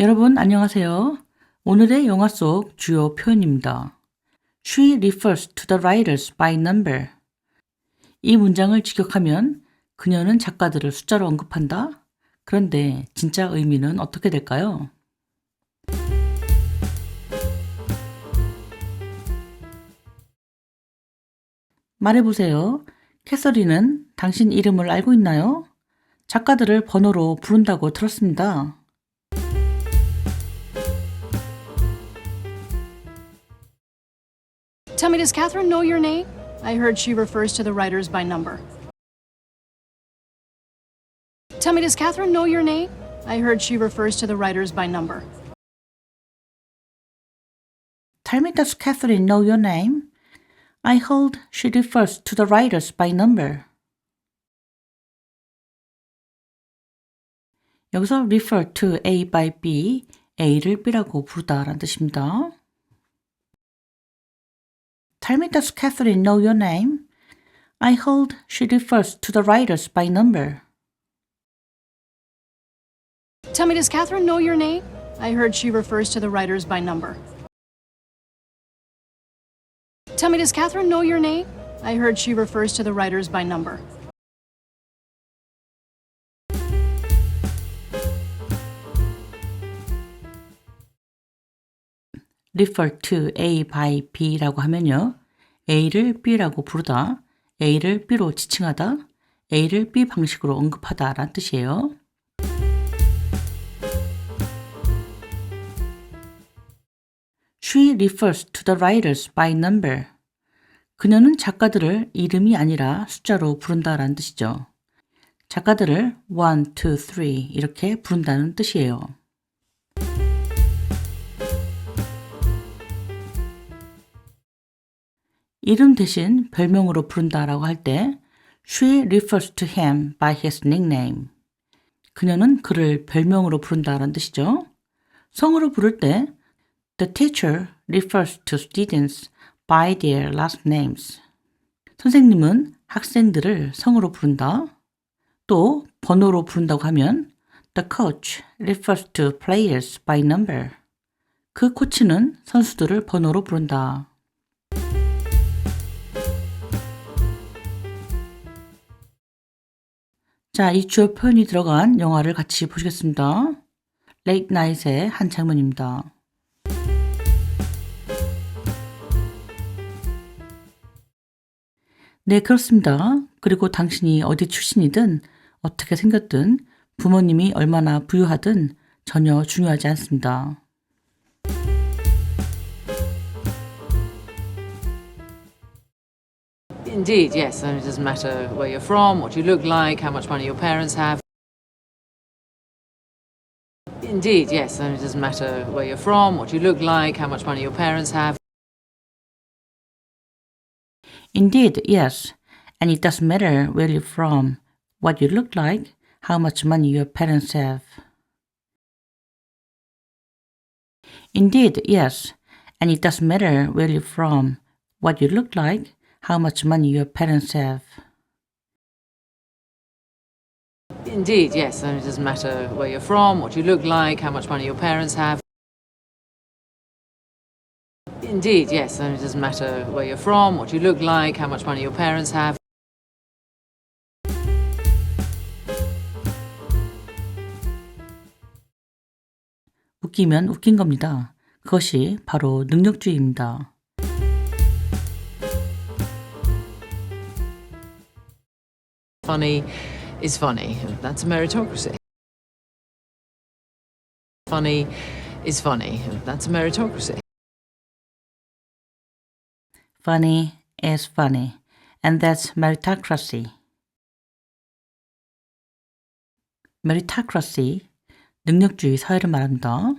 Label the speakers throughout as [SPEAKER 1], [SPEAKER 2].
[SPEAKER 1] 여러분 안녕하세요. 오늘의 영화 속 주요 표현입니다. She refers to the writers by number. 이 문장을 직역하면 그녀는 작가들을 숫자로 언급한다. 그런데 진짜 의미는 어떻게 될까요? 말해보세요. 캐서린은 당신 이름을 알고 있나요? 작가들을 번호로 부른다고 들었습니다.
[SPEAKER 2] Tell me, does Catherine know your name? I heard she refers to the writers by number. Tell me, does Catherine know your name? I heard she refers to the writers by number.
[SPEAKER 1] Tell me, does Catherine know your name? I heard she refers to the writers by number. 여기서 refer to A by B, A를 B라고 부르다라는 뜻입니다. Tell me, does Catherine know your name? I heard she refers to the writers by number.
[SPEAKER 2] Tell me, does Catherine know your name? I heard she refers to the writers by number. Tell me, does Catherine know your name? I heard she refers to the writers by number.
[SPEAKER 1] Refer to A by B라고 하면요. A를 B라고 부르다, A를 B로 지칭하다, A를 B 방식으로 언급하다 라는 뜻이에요. She refers to the writers by number. 그녀는 작가들을 이름이 아니라 숫자로 부른다라는 뜻이죠. 작가들을 1, 2, 3 이렇게 부른다는 뜻이에요. 이름 대신 별명으로 부른다라고 할 때 she refers to him by his nickname. 그녀는 그를 별명으로 부른다라는 뜻이죠. 성으로 부를 때 the teacher refers to students by their last names. 선생님은 학생들을 성으로 부른다. 또 번호로 부른다고 하면 the coach refers to players by number. 그 코치는 선수들을 번호로 부른다. 자, 이 주요 표현이 들어간 영화를 같이 보시겠습니다. 레이트 나잇의 한 장면입니다. 네, 그렇습니다. 그리고 당신이 어디 출신이든 어떻게 생겼든 부모님이 얼마나 부유하든 전혀 중요하지 않습니다.
[SPEAKER 3] Indeed, yes. Mean, it doesn't matter where you're from, what you look like, how much money your parents have. Indeed, yes. Mean, it doesn't matter where you're from, what you look like, how much money your parents have.
[SPEAKER 1] Indeed, yes. And it doesn't matter where you're from, what you look like, how much money your parents have. Indeed, yes. And it doesn't matter where you're from, what you look like, how much money your parents have.
[SPEAKER 3] Indeed, yes. I mean, it doesn't matter where you're from, what you look like, how much money your parents have. Indeed, yes. I mean, it doesn't matter where you're from, what you look like, how much money your parents have.
[SPEAKER 1] 웃기면 웃긴 겁니다. 그것이 바로 능력주의입니다.
[SPEAKER 3] Funny is funny. That's a meritocracy. Funny is funny. That's a meritocracy.
[SPEAKER 1] Funny is funny, and that's meritocracy. meritocracy, 능력주의 사회를 말합니다.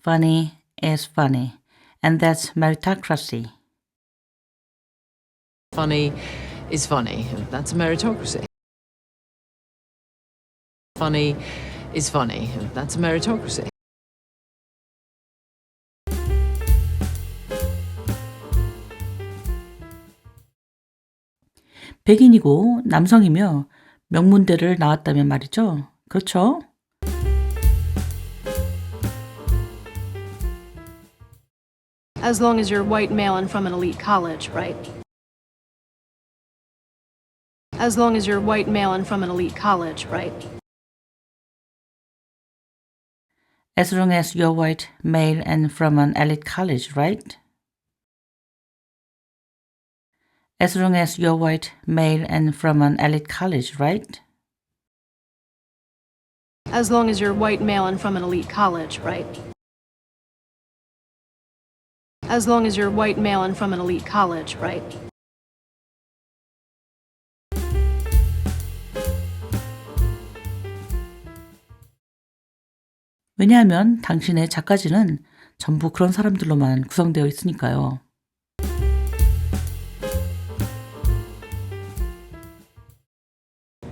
[SPEAKER 1] Funny is funny, and that's meritocracy.
[SPEAKER 3] Funny is funny. That's a meritocracy. Funny is funny. That's a meritocracy.
[SPEAKER 1] 백인이고 남성이며 명문대를 나왔다면 말이죠. 그렇죠?
[SPEAKER 2] As long as you're white male and from an elite college, right? As long as you're white male and from an elite college, right?
[SPEAKER 1] As long as you're white, male, and from an elite college, right? As long as you're white, male, and from an elite college, right?
[SPEAKER 2] As long as you're white male and from an elite college, right? As long as you're white male and from an elite college, right?
[SPEAKER 1] 왜냐하면 당신의 작가지는 전부 그런 사람들로만 구성되어 있으니까요.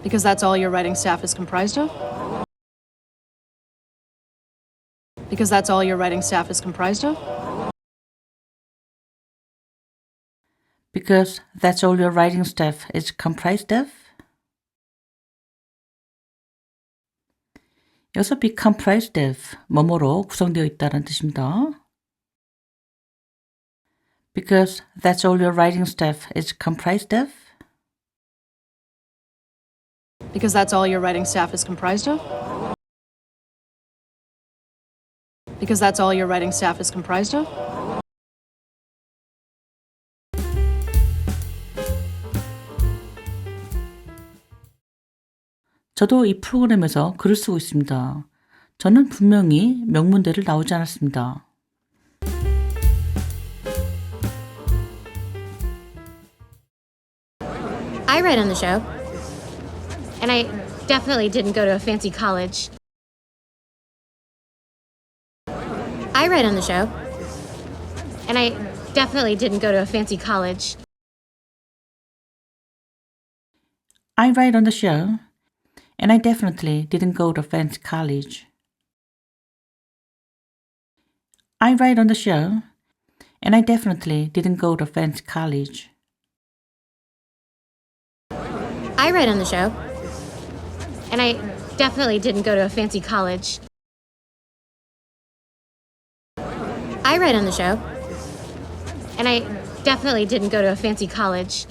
[SPEAKER 2] Because that's all your writing staff is comprised of? Because that's all your writing staff is comprised of?
[SPEAKER 1] Because that's all your writing staff is comprised of? 여기서 be comprised of 뭐뭐로 구성되어 있다는 뜻입니다. Because that's all your writing staff is comprised of?
[SPEAKER 2] Because that's all your writing staff is comprised of? Because that's all your writing staff is comprised of?
[SPEAKER 1] 저도 이 프로그램에서 글을 쓰고 있습니다. 저는 분명히 명문대를 나오지 않았습니다.
[SPEAKER 4] I read on the show. And I definitely didn't go to a fancy college. I read on the show. And I definitely didn't go to a fancy college.
[SPEAKER 1] I write on the show, and I definitely didn't go to fancy college. I write on the show, and I definitely didn't go to fancy college.
[SPEAKER 4] I read on the show. And I definitely didn't go to a fancy college. I read on the show. And I definitely didn't go to a fancy college.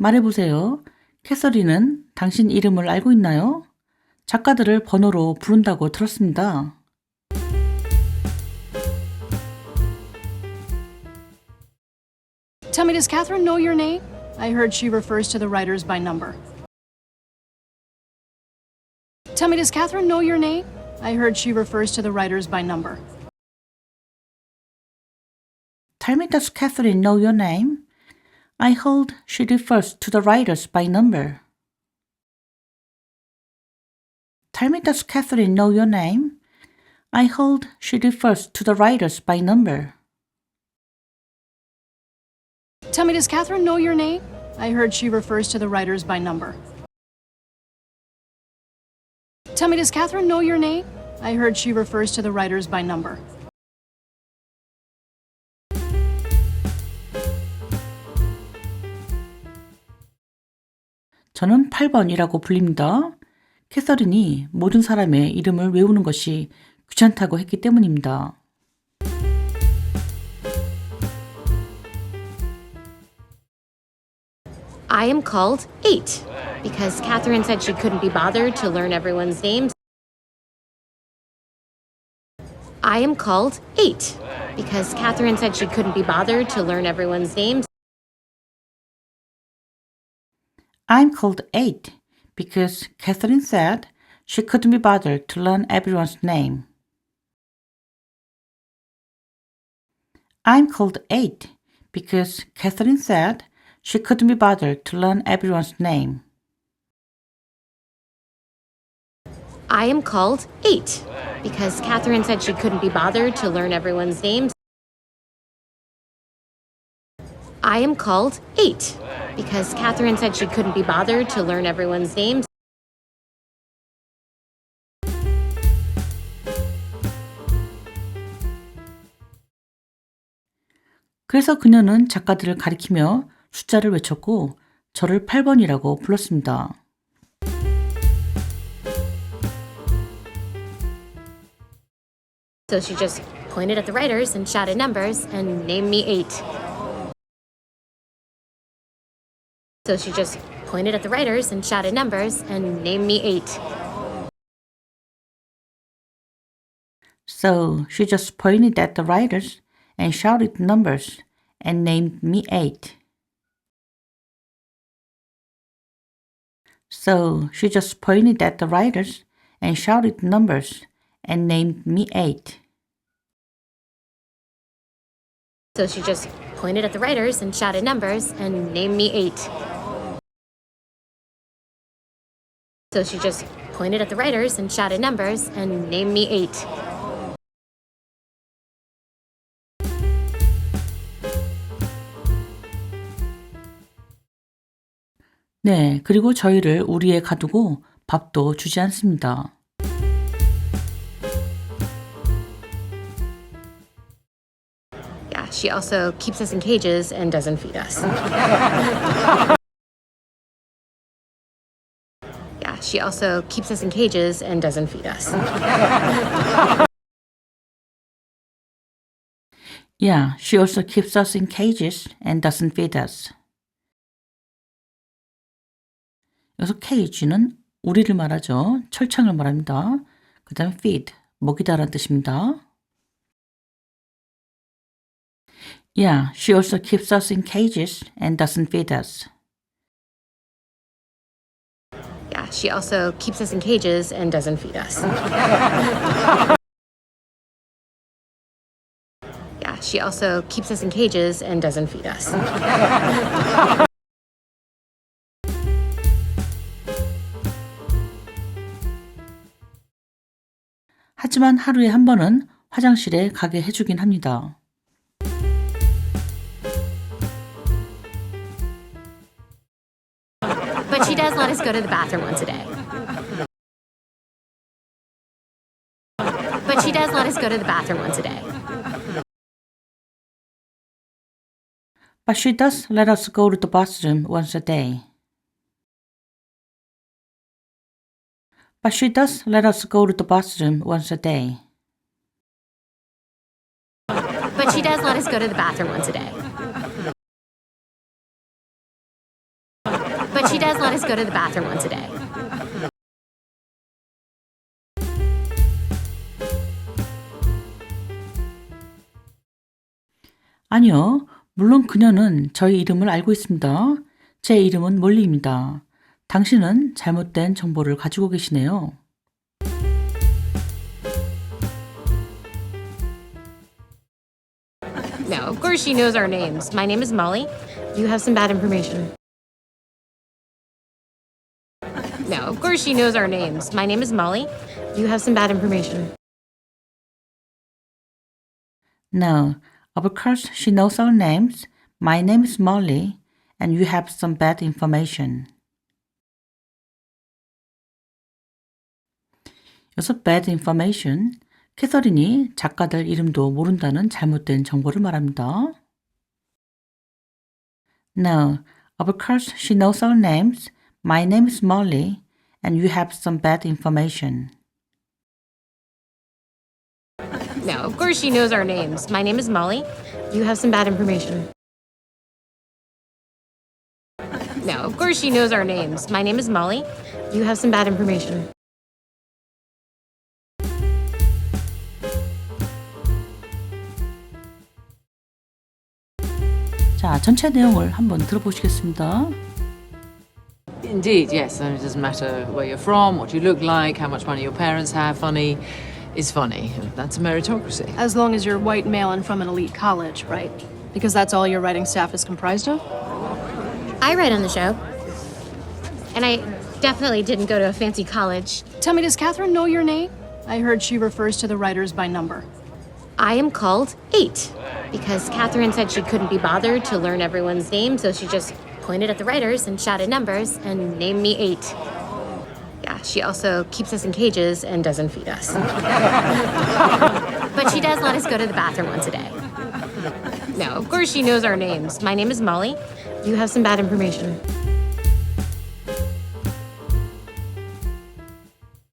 [SPEAKER 1] 말해보세요. 캐서린은 당신 이름을 알고 있나요? 작가들을 번호로 부른다고 들었습니다.
[SPEAKER 2] Tell me, does Catherine know your name? I heard she refers to the writers by number. Tell me, does Catherine know your name? I heard she refers to the writers by number.
[SPEAKER 1] Tell me, does Catherine know your name? I hold she refers to the writers by number. Tell me, does Catherine know your name? I hold she refers to the writers by number.
[SPEAKER 2] Tell me, does Catherine know your name? I heard she refers to the writers by number. Tell me, does Catherine know your name? I heard she refers to the writers by number.
[SPEAKER 1] 저는 8번이라고 불립니다. 캐서린이 모든 사람의 이름을 외우는 것이 귀찮다고 했기 때문입니다. I'm called 8 because Catherine said she couldn't be bothered to learn everyone's name. I'm called 8 because Catherine said she couldn't be bothered to learn everyone's name.
[SPEAKER 4] I am called eight because Catherine said she couldn't be bothered to learn everyone's names. I am called eight because Catherine said she couldn't be bothered to learn everyone's names.
[SPEAKER 1] 그래서 그녀는 작가들을 가리키며 숫자를 외쳤고 저를 8번이라고 불렀습니다.
[SPEAKER 4] So she just pointed at the writers and shouted numbers and named me eight. So she just pointed at the writers and shouted numbers and named me eight.
[SPEAKER 1] So she just pointed at the writers and shouted numbers and named me eight. So she just pointed at the writers and shouted numbers and named me eight.
[SPEAKER 4] So she just pointed at the writers and shouted numbers and named me eight. So she just pointed at the writers and shouted numbers and named me eight.
[SPEAKER 1] 네, 그리고 저희를 우리에 가두고 밥도 주지 않습니다.
[SPEAKER 4] Yeah, she also keeps us in cages and doesn't feed us. she also keeps us in cages and doesn't feed us.
[SPEAKER 1] Yeah, she also keeps us in cages and doesn't feed us. 여기서 cage는 우리를 말하죠. 철창을 말합니다. 그 다음 feed, 먹이다라는 뜻입니다. Yeah, she also keeps us in cages and doesn't feed us.
[SPEAKER 4] she also keeps us in cages and doesn't feed us. yeah, she also keeps us in cages and doesn't feed us.
[SPEAKER 1] 하지만 하루에 한 번은 화장실에 가게 해주긴 합니다.
[SPEAKER 4] But she does let us go to the bathroom once a day. But she does let us go to the bathroom once a day.
[SPEAKER 1] But she does let us go to the bathroom once a day. But she does let us go to the bathroom once a day.
[SPEAKER 4] But she does let us go to the bathroom once a day. But she does let us go to the bathroom once a day.
[SPEAKER 1] 아니요. 물론 그녀는 저희 이름을 알고 있습니다. 제 이름은 몰리입니다. 당신은 잘못된 정보를 가지고 계시네요.
[SPEAKER 4] No, of course she knows our names. My name is Molly. You have some bad information. No, of course she knows our names. My name is Molly. You have some bad information.
[SPEAKER 1] No, of course she knows our names. My name is Molly, and you have some bad information. 여기서 bad information, 캐서린이 작가들 이름도 모른다는 잘못된 정보를 말합니다. No, of course she knows our names. My name is Molly, and you have some bad information.
[SPEAKER 4] No, of course she knows our names. My name is Molly. You have some bad information. No, of course she knows our names. My name is Molly. You have some bad information.
[SPEAKER 1] 자, 전체 내용을 한번 들어보시겠습니다.
[SPEAKER 3] Indeed, yes. I mean, it doesn't matter where you're from, what you look like, how much money your parents have. Funny is funny. That's a meritocracy.
[SPEAKER 2] As long as you're white male and from an elite college, right? Because that's all your writing staff is comprised of?
[SPEAKER 4] I write on the show. And I definitely didn't go to a fancy college.
[SPEAKER 2] Tell me, does Catherine know your name? I heard she refers to the writers by number.
[SPEAKER 4] I am called Eight because Catherine said she couldn't be bothered to learn everyone's name, so she just pointed at the writers and shouted numbers and named me Eight. Yeah, she also keeps us in cages and doesn't feed us. but she does let us go to the bathroom once a day. No, of course she knows our names. My name is Molly. You have some bad information.